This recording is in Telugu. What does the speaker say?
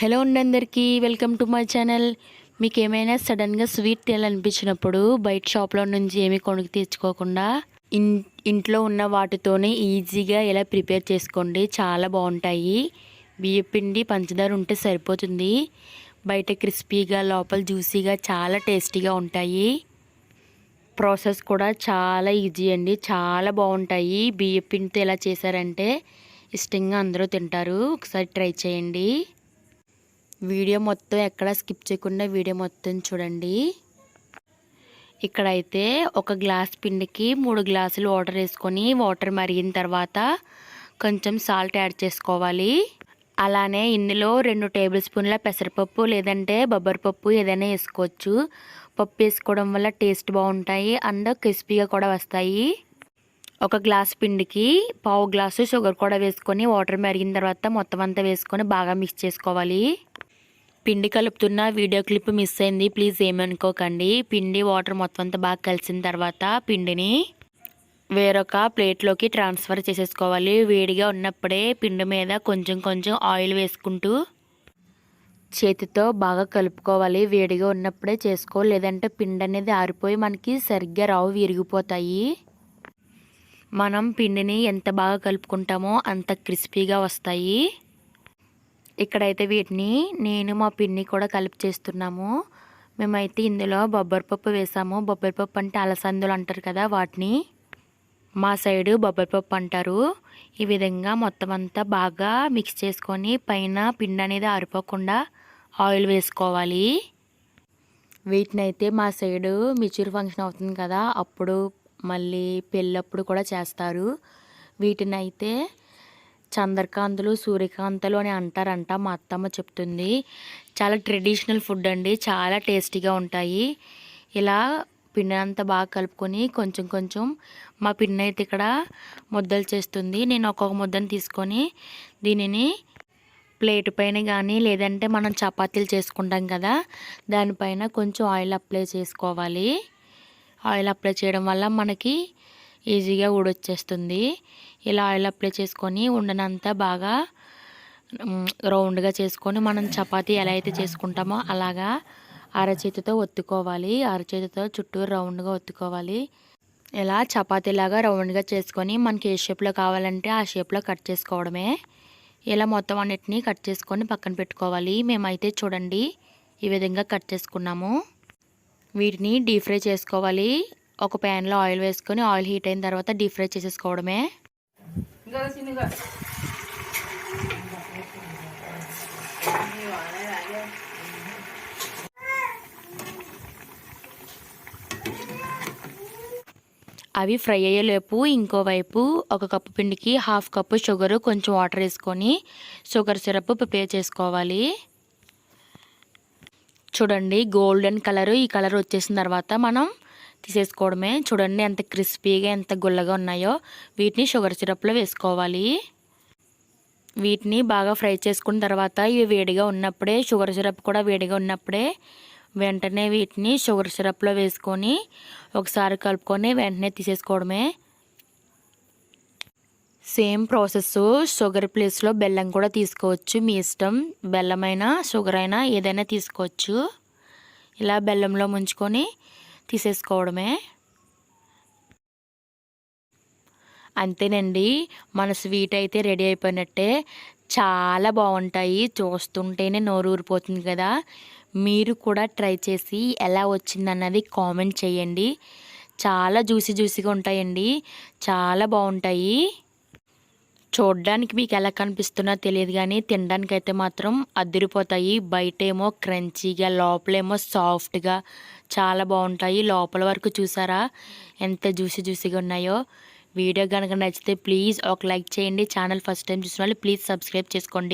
హలో అండి అందరికీ వెల్కమ్ టు మై ఛానల్. మీకు ఏమైనా సడన్గా స్వీట్ తినాలనిపించినప్పుడు బయట షాప్లో నుంచి ఏమీ కొనుక్కు తెచ్చుకోకుండా ఇన్ ఇంట్లో ఉన్న వాటితోనే ఈజీగా ఇలా ప్రిపేర్ చేసుకోండి. చాలా బాగుంటాయి. బియ్యపిండి పంచదార ఉంటే సరిపోతుంది. బయట క్రిస్పీగా లోపల జ్యూసీగా చాలా టేస్టీగా ఉంటాయి. ప్రాసెస్ కూడా చాలా ఈజీ అండి. చాలా బాగుంటాయి. బియ్యపిండితో ఎలా చేశారంటే ఇష్టంగా అందరూ తింటారు. ఒకసారి ట్రై చేయండి. వీడియో మొత్తం ఎక్కడ స్కిప్ చేయకుండా వీడియో మొత్తం చూడండి. ఇక్కడైతే ఒక గ్లాస్ పిండికి మూడు గ్లాసులు వాటర్ వేసుకొని వాటర్ మరిగిన తర్వాత కొంచెం సాల్ట్ యాడ్ చేసుకోవాలి. అలానే ఇందులో రెండు టేబుల్ స్పూన్ల పెసరపప్పు లేదంటే బొబ్బరిపప్పు ఏదైనా వేసుకోవచ్చు. పప్పు వేసుకోవడం వల్ల టేస్ట్ బాగుంటాయి అండ్ క్రిస్పీగా కూడా వస్తాయి. ఒక గ్లాస్ పిండికి పావు గ్లాసు షుగర్ కూడా వేసుకొని వాటర్ మరిగిన తర్వాత మొత్తం అంతా వేసుకొని బాగా మిక్స్ చేసుకోవాలి. పిండి కలుపుతున్న వీడియో క్లిప్ మిస్ అయింది. ప్లీజ్ ఏమనుకోకండి. పిండి వాటర్ మొత్తం అంతా బాగా కలిసిన తర్వాత పిండిని వేరొక ప్లేట్లోకి ట్రాన్స్ఫర్ చేసేసుకోవాలి. వేడిగా ఉన్నప్పుడే పిండి మీద కొంచెం కొంచెం ఆయిల్ వేసుకుంటూ చేతితో బాగా కలుపుకోవాలి. వేడిగా ఉన్నప్పుడే చేసుకోవాలి లేదంటే పిండి అనేది ఆరిపోయి మనకి సరిగ్గా రావు విరిగిపోతాయి. మనం పిండిని ఎంత బాగా కలుపుకుంటామో అంత క్రిస్పీగా వస్తాయి. ఇక్కడైతే వీటిని నేను మా పిన్ని కూడా కలిపి చేస్తున్నాము. మేమైతే ఇందులో బొబ్బరిపప్పు వేసాము. బొబ్బరిపప్పు అంటే అలసందులు అంటారు కదా వాటిని. మా సైడు బొబ్బరిపప్పు అంటారు. ఈ విధంగా మొత్తం అంతా బాగా మిక్స్ చేసుకొని పైన పిండి అనేది ఆరిపోకుండా ఆయిల్ వేసుకోవాలి. వీటిని అయితే మా సైడు మిచూర్ ఫంక్షన్ అవుతుంది కదా అప్పుడు మళ్ళీ పెళ్ళప్పుడు కూడా చేస్తారు. వీటిని అయితే చంద్రకాంతులు సూర్యకాంతలు అని అంటారంట మా అత్తమ్మ చెప్తుంది. చాలా ట్రెడిషనల్ ఫుడ్ అండి. చాలా టేస్టీగా ఉంటాయి. ఇలా పిండి అంతా బాగా కలుపుకొని కొంచెం కొంచెం మా పిన్న అయితే ఇక్కడ ముద్దలు చేస్తుంది. నేను ఒక్కొక్క ముద్దను తీసుకొని దీనిని ప్లేట్ పైన కానీ లేదంటే మనం చపాతీలు చేసుకుంటాం కదా దానిపైన కొంచెం ఆయిల్ అప్లై చేసుకోవాలి. ఆయిల్ అప్లై చేయడం వల్ల మనకి ఈజీగా ఊడొచ్చేస్తుంది. ఇలా ఆయిల్ అప్లై చేసుకొని ఉండనంతా బాగా రౌండ్గా చేసుకొని మనం చపాతీ ఎలా అయితే చేసుకుంటామో అలాగా అరచేతితో ఒత్తుకోవాలి. అరచేతితో చుట్టూ రౌండ్గా ఒత్తుకోవాలి. ఇలా చపాతీలాగా రౌండ్గా చేసుకొని మనకి ఏ షేప్లో కావాలంటే ఆ షేప్లో కట్ చేసుకోవడమే. ఇలా మొత్తం అన్నిటినీ కట్ చేసుకొని పక్కన పెట్టుకోవాలి. మేమైతే చూడండి ఈ విధంగా కట్ చేసుకున్నాము. వీటిని డీప్ ఫ్రై చేసుకోవాలి. ఒక ప్యాన్లో ఆయిల్ వేసుకొని ఆయిల్ హీట్ అయిన తర్వాత డీప్ ఫ్రై చేసేసుకోవడమే. అవి ఫ్రై అయ్యేలోపు ఇంకోవైపు ఒక కప్పు పిండికి హాఫ్ కప్పు షుగరు కొంచెం వాటర్ వేసుకొని షుగర్ సిరప్ ప్రిపేర్ చేసుకోవాలి. చూడండి గోల్డెన్ కలర్. ఈ కలర్ వచ్చేసిన తర్వాత మనం తీసేసుకోవడమే. చూడండి ఎంత క్రిస్పీగా ఎంత గుల్లగా ఉన్నాయో. వీటిని షుగర్ సిరప్లో వేసుకోవాలి. వీటిని బాగా ఫ్రై చేసుకున్న తర్వాత ఇవి వేడిగా ఉన్నప్పుడే షుగర్ సిరప్ కూడా వేడిగా ఉన్నప్పుడే వెంటనే వీటిని షుగర్ సిరప్లో వేసుకొని ఒకసారి కలుపుకొని వెంటనే తీసేసుకోవడమే. సేమ్ ప్రాసెస్ షుగర్ ప్లేస్లో బెల్లం కూడా తీసుకోవచ్చు. మీ ఇష్టం. బెల్లమైనా షుగర్ అయినా ఏదైనా తీసుకోవచ్చు. ఇలా బెల్లంలో ముంచుకొని తీసేసుకోవడమే. అంతేనండి మన స్వీట్ అయితే రెడీ అయిపోయినట్టే చాలా బాగుంటాయి. చూస్తుంటేనే నోరు ఊరిపోతుంది కదా. మీరు కూడా ట్రై చేసి ఎలా వచ్చిందన్నది కామెంట్ చేయండి. చాలా జ్యూసీ జ్యూసీగా ఉంటాయండి. చాలా బాగుంటాయి. చూడడానికి మీకు ఎలా కనిపిస్తున్నా తెలియదు కానీ తినడానికి అయితే మాత్రం అదిరిపోతాయి. బయటేమో క్రంచీగా లోపలేమో సాఫ్ట్గా చాలా బాగుంటాయి. లోపల వరకు చూసారా ఎంత జ్యూసీ జ్యూసీగా ఉన్నాయో. వీడియో కనుక నచ్చితే ప్లీజ్ ఒక లైక్ చేయండి. ఛానల్ ఫస్ట్ టైం చూసిన వాళ్ళు ప్లీజ్ సబ్స్క్రైబ్ చేసుకోండి.